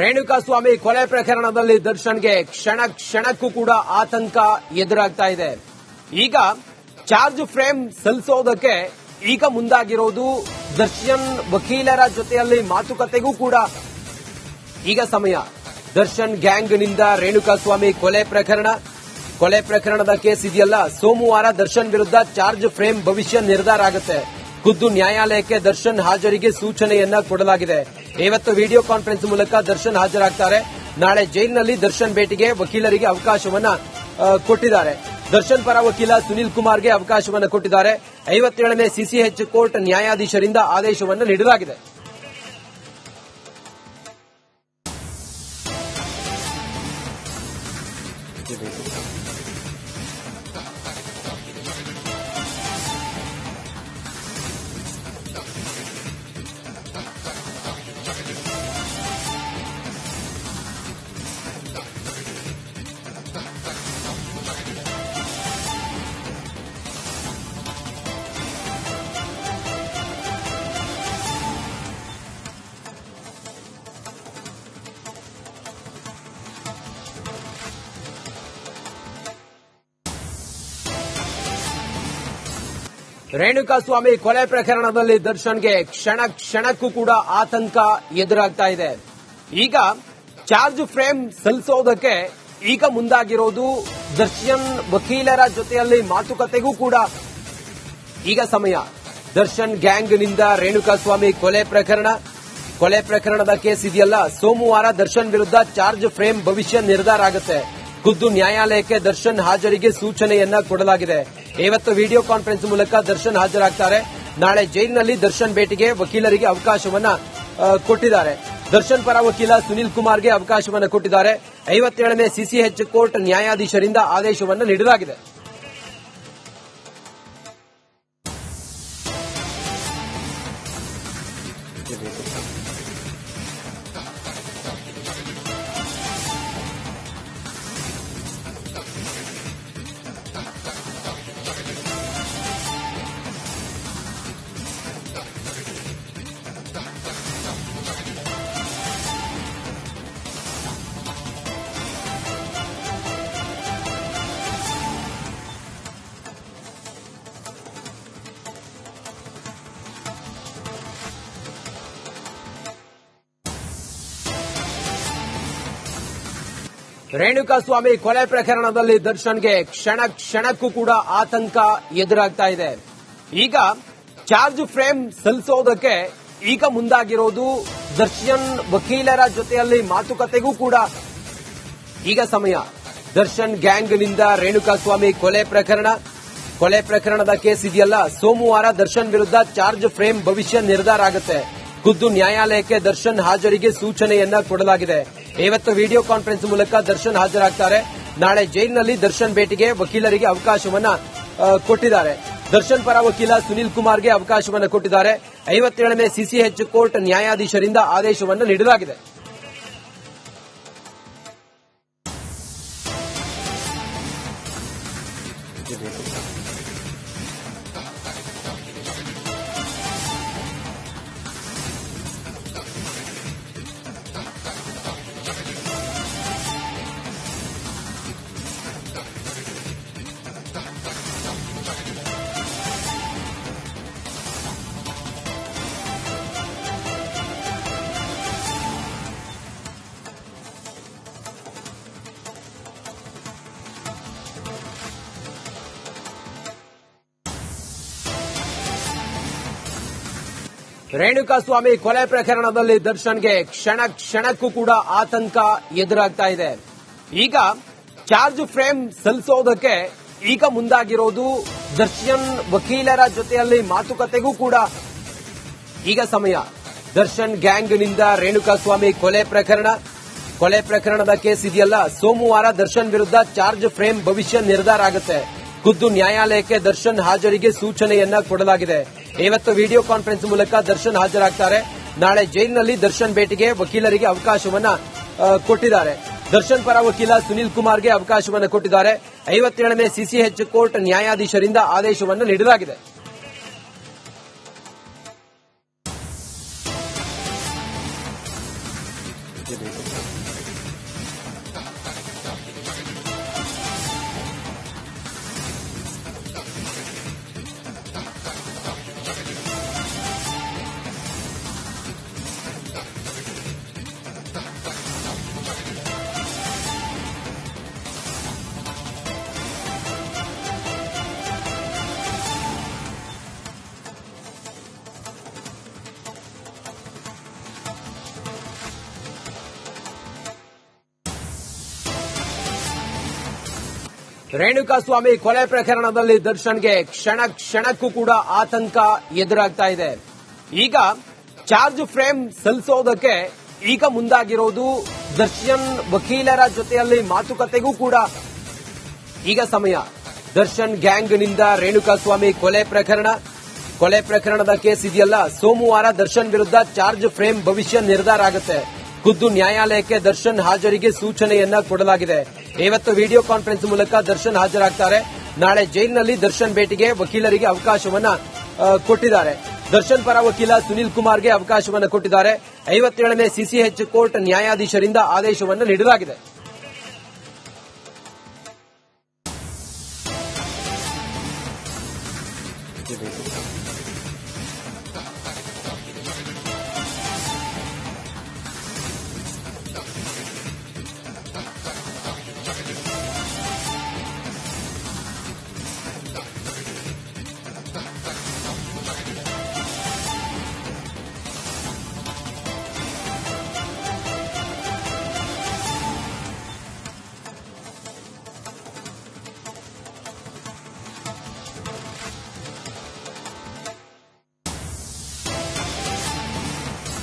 ರೇಣುಕಾಸ್ವಾಮಿ ಕೊಲೆ ಪ್ರಕರಣದಲ್ಲಿ ದರ್ಶನ್ಗೆ ಕ್ಷಣ ಕ್ಷಣಕ್ಕೂ ಕೂಡ ಆತಂಕ ಎದುರಾಗ್ತಾ ಇದೆ. ಈಗ ಚಾರ್ಜ್ ಫ್ರೇಮ್ ಸಲ್ಲಿಸೋದಕ್ಕೆ ಈಗ ಮುಂದಾಗಿರೋದು ದರ್ಶನ್ ವಕೀಲರ ಜೊತೆಯಲ್ಲಿ ಮಾತುಕತೆಗೂ ಕೂಡ. ಈಗ ಸಮಯ. ದರ್ಶನ್ ಗ್ಯಾಂಗ್ನಿಂದ ರೇಣುಕಾಸ್ವಾಮಿ ಕೊಲೆ ಪ್ರಕರಣ. ಕೊಲೆ ಪ್ರಕರಣದ ಕೇಸ್ ಇದೆಯಲ್ಲ, ಸೋಮವಾರ ದರ್ಶನ್ ವಿರುದ್ಧ ಚಾರ್ಜ್ ಫ್ರೇಮ್ ಭವಿಷ್ಯ ನಿರ್ಧಾರ ಆಗುತ್ತೆ. ಖುದ್ದು ನ್ಯಾಯಾಲಯಕ್ಕೆ ದರ್ಶನ್ ಹಾಜರಿಗೆ ಸೂಚನೆಯನ್ನ ಕೊಡಲಾಗಿದೆ. ಇವತ್ತು ವಿಡಿಯೋ ಕಾನ್ಫರೆನ್ಸ್ ಮೂಲಕ ದರ್ಶನ್ ಹಾಜರಾಗ್ತಾರೆ. ನಾಳೆ ಜೈಲಿನಲ್ಲಿ ದರ್ಶನ್ ಭೇಟಿಗೆ ವಕೀಲರಿಗೆ ಅವಕಾಶವನ್ನ ಕೊಟ್ಟಿದ್ದಾರೆ. ದರ್ಶನ್ ಪರ ವಕೀಲ ಸುನಿಲ್ ಕುಮಾರ್ಗೆ ಅವಕಾಶವನ್ನು ಕೊಟ್ಟಿದ್ದಾರೆ. ಐವತ್ತೇಳನೇ ಸಿಸಿಎಚ್ ಕೋರ್ಟ್ ನ್ಯಾಯಾಧೀಶರಿಂದ ಆದೇಶವನ್ನು ನೀಡಲಾಗಿದೆ. ರೇಣುಕಾಸ್ವಾಮಿ ಕೊಲೆ ಪ್ರಕರಣದಲ್ಲಿ ದರ್ಶನ್ಗೆ ಕ್ಷಣ ಕ್ಷಣಕ್ಕೂ ಕೂಡ ಆತಂಕ ಎದುರಾಗ್ತಾ ಇದೆ. ಈಗ ಚಾರ್ಜ್ ಫ್ರೇಮ್ ಸಲ್ಲಿಸೋದಕ್ಕೆ ಈಗ ಮುಂದಾಗಿರೋದು ದರ್ಶನ್ ವಕೀಲರ ಜೊತೆಯಲ್ಲಿ ಮಾತುಕತೆಗೂ ಕೂಡ. ಈಗ ಸಮಯ. ದರ್ಶನ್ ಗ್ಯಾಂಗ್ನಿಂದ ರೇಣುಕಾಸ್ವಾಮಿ ಕೊಲೆ ಪ್ರಕರಣ. ಕೊಲೆ ಪ್ರಕರಣದ ಕೇಸ್ ಇದೆಯಲ್ಲ, ಸೋಮವಾರ ದರ್ಶನ್ ವಿರುದ್ಧ ಚಾರ್ಜ್ ಫ್ರೇಮ್ ಭವಿಷ್ಯ ನಿರ್ಧಾರ ಆಗುತ್ತೆ. ಖುದ್ದು ನ್ಯಾಯಾಲಯಕ್ಕೆ ದರ್ಶನ್ ಹಾಜರಿಗೆ ಸೂಚನೆಯನ್ನ ಕೊಡಲಾಗಿದೆ. ಇವತ್ತು ವಿಡಿಯೋ ಕಾನ್ಫರೆನ್ಸ್ ಮೂಲಕ ದರ್ಶನ್ ಹಾಜರಾಗ್ತಾರೆ. ನಾಳೆ ಜೈಲಿನಲ್ಲಿ ದರ್ಶನ್ ಭೇಟಿಗೆ ವಕೀಲರಿಗೆ ಅವಕಾಶವನ್ನ ಕೊಟ್ಟಿದ್ದಾರೆ. ದರ್ಶನ್ ಪರ ವಕೀಲ ಸುನಿಲ್ ಕುಮಾರ್ಗೆ ಅವಕಾಶವನ್ನು ಕೊಟ್ಟಿದ್ದಾರೆ. ಐವತ್ತೇಳನೇ ಸಿಸಿಎಚ್ ಕೋರ್ಟ್ ನ್ಯಾಯಾಧೀಶರಿಂದ ಆದೇಶವನ್ನು ನೀಡಲಾಗಿದೆ. ರೇಣುಕಾಸ್ವಾಮಿ ಕೊಲೆ ಪ್ರಕರಣದಲ್ಲಿ ದರ್ಶನ್ಗೆ ಕ್ಷಣ ಕ್ಷಣಕ್ಕೂ ಕೂಡ ಆತಂಕ ಎದುರಾಗ್ತಾ ಇದೆ. ಈಗ ಚಾರ್ಜ್ ಫ್ರೇಮ್ ಸಲ್ಲಿಸೋದಕ್ಕೆ ಈಗ ಮುಂದಾಗಿರೋದು ದರ್ಶನ್ ವಕೀಲರ ಜೊತೆಯಲ್ಲಿ ಮಾತುಕತೆಗೂ ಕೂಡ. ಈಗ ಸಮಯ. ದರ್ಶನ್ ಗ್ಯಾಂಗ್ನಿಂದ ರೇಣುಕಾಸ್ವಾಮಿ ಕೊಲೆ ಪ್ರಕರಣ. ಕೊಲೆ ಪ್ರಕರಣದ ಕೇಸ್ ಇದೆಯಲ್ಲ, ಸೋಮವಾರ ದರ್ಶನ್ ವಿರುದ್ಧ ಚಾರ್ಜ್ ಫ್ರೇಮ್ ಭವಿಷ್ಯ ನಿರ್ಧಾರ ಆಗುತ್ತೆ. ಖುದ್ದು ನ್ಯಾಯಾಲಯಕ್ಕೆ ದರ್ಶನ್ ಹಾಜರಿಗೆ ಸೂಚನೆಯನ್ನ ಕೊಡಲಾಗಿದೆ. ಇವತ್ತು ವಿಡಿಯೋ ಕಾನ್ಫರೆನ್ಸ್ ಮೂಲಕ ದರ್ಶನ್ ಹಾಜರಾಗ್ತಾರೆ. ನಾಳೆ ಜೈಲಿನಲ್ಲಿ ದರ್ಶನ್ ಭೇಟಿಗೆ ವಕೀಲರಿಗೆ ಅವಕಾಶವನ್ನ ಕೊಟ್ಟಿದ್ದಾರೆ. ದರ್ಶನ್ ಪರ ವಕೀಲ ಸುನಿಲ್ ಕುಮಾರ್ಗೆ ಅವಕಾಶವನ್ನು ಕೊಟ್ಟಿದ್ದಾರೆ. ಐವತ್ತೇಳನೇ ಸಿಸಿಎಚ್ ಕೋರ್ಟ್ ನ್ಯಾಯಾಧೀಶರಿಂದ ಆದೇಶವನ್ನು ನೀಡಲಾಗಿದೆ. ರೇಣುಕಾಸ್ವಾಮಿ ಕೊಲೆ ಪ್ರಕರಣದಲ್ಲಿ ದರ್ಶನ್ಗೆ ಕ್ಷಣ ಕ್ಷಣಕ್ಕೂ ಕೂಡ ಆತಂಕ ಎದುರಾಗ್ತಾ ಇದೆ. ಈಗ ಚಾರ್ಜ್ ಫ್ರೇಮ್ ಸಲ್ಲಿಸೋದಕ್ಕೆ ಈಗ ಮುಂದಾಗಿರೋದು ದರ್ಶನ್ ವಕೀಲರ ಜೊತೆಯಲ್ಲಿ ಮಾತುಕತೆಗೂ ಕೂಡ ಈಗ ಸಮಯ. ದರ್ಶನ್ ಗ್ಯಾಂಗ್ನಿಂದ ರೇಣುಕಾಸ್ವಾಮಿ ಕೊಲೆ ಪ್ರಕರಣ. ಕೊಲೆ ಪ್ರಕರಣದ ಕೇಸ್ ಇದೆಯಲ್ಲ, ಸೋಮವಾರ ದರ್ಶನ್ ವಿರುದ್ಧ ಚಾರ್ಜ್ ಫ್ರೇಮ್ ಭವಿಷ್ಯ ನಿರ್ಧಾರ ಆಗುತ್ತೆ. ಖುದ್ದು ನ್ಯಾಯಾಲಯಕ್ಕೆ ದರ್ಶನ್ ಹಾಜರಿಗೆ ಸೂಚನೆಯನ್ನ ಕೊಡಲಾಗಿದೆ. ಇವತ್ತು ವಿಡಿಯೋ ಕಾನ್ಫರೆನ್ಸ್ ಮೂಲಕ ದರ್ಶನ್ ಹಾಜರಾಗ್ತಾರೆ. ನಾಳೆ ಜೈಲಿನಲ್ಲಿ ದರ್ಶನ್ ಭೇಟಿಗೆ ವಕೀಲರಿಗೆ ಅವಕಾಶವನ್ನ ಕೊಟ್ಟಿದ್ದಾರೆ. ದರ್ಶನ್ ಪರ ವಕೀಲ ಸುನಿಲ್ ಕುಮಾರ್ಗೆ ಅವಕಾಶವನ್ನು ಕೊಟ್ಟಿದ್ದಾರೆ. ಐವತ್ತೇಳನೇ ಸಿಸಿಎಚ್ ಕೋರ್ಟ್ ನ್ಯಾಯಾಧೀಶರಿಂದ ಆದೇಶವನ್ನು ನೀಡಲಾಗಿದೆ. ರೇಣುಕಾಸ್ವಾಮಿ ಕೊಲೆ ಪ್ರಕರಣದಲ್ಲಿ ದರ್ಶನ್ಗೆ ಕ್ಷಣ ಕ್ಷಣಕ್ಕೂ ಕೂಡ ಆತಂಕ ಎದುರಾಗ್ತಾ ಇದೆ. ಈಗ ಚಾರ್ಜ್ ಫ್ರೇಮ್ ಸಲ್ಲಿಸೋದಕ್ಕೆ ಈಗ ಮುಂದಾಗಿರೋದು ದರ್ಶನ್ ವಕೀಲರ ಜೊತೆಯಲ್ಲಿ ಮಾತುಕತೆಗೂ ಕೂಡ. ಈಗ ಸಮಯ. ದರ್ಶನ್ ಗ್ಯಾಂಗ್ನಿಂದ ರೇಣುಕಾಸ್ವಾಮಿ ಕೊಲೆ ಪ್ರಕರಣ. ಕೊಲೆ ಪ್ರಕರಣದ ಕೇಸ್ ಇದೆಯಲ್ಲ, ಸೋಮವಾರ ದರ್ಶನ್ ವಿರುದ್ಧ ಚಾರ್ಜ್ ಫ್ರೇಮ್ ಭವಿಷ್ಯ ನಿರ್ಧಾರ ಆಗುತ್ತೆ. ಖುದ್ದು ನ್ಯಾಯಾಲಯಕ್ಕೆ ದರ್ಶನ್ ಹಾಜರಿಗೆ ಸೂಚನೆಯನ್ನ ಕೊಡಲಾಗಿದೆ. ಇವತ್ತು ವಿಡಿಯೋ ಕಾನ್ಫರೆನ್ಸ್ ಮೂಲಕ ದರ್ಶನ್ ಹಾಜರಾಗ್ತಾರೆ. ನಾಳೆ ಜೈಲಿನಲ್ಲಿ ದರ್ಶನ್ ಭೇಟಿಗೆ ವಕೀಲರಿಗೆ ಅವಕಾಶವನ್ನ ಕೊಟ್ಟಿದ್ದಾರೆ. ದರ್ಶನ್ ಪರ ವಕೀಲ ಸುನಿಲ್ ಕುಮಾರ್ಗೆ ಅವಕಾಶವನ್ನು ಕೊಟ್ಟಿದ್ದಾರೆ. ಐವತ್ತೇಳನೇ ಸಿಸಿಎಚ್ ಕೋರ್ಟ್ ನ್ಯಾಯಾಧೀಶರಿಂದ ಆದೇಶವನ್ನು ನೀಡಲಾಗಿದೆ.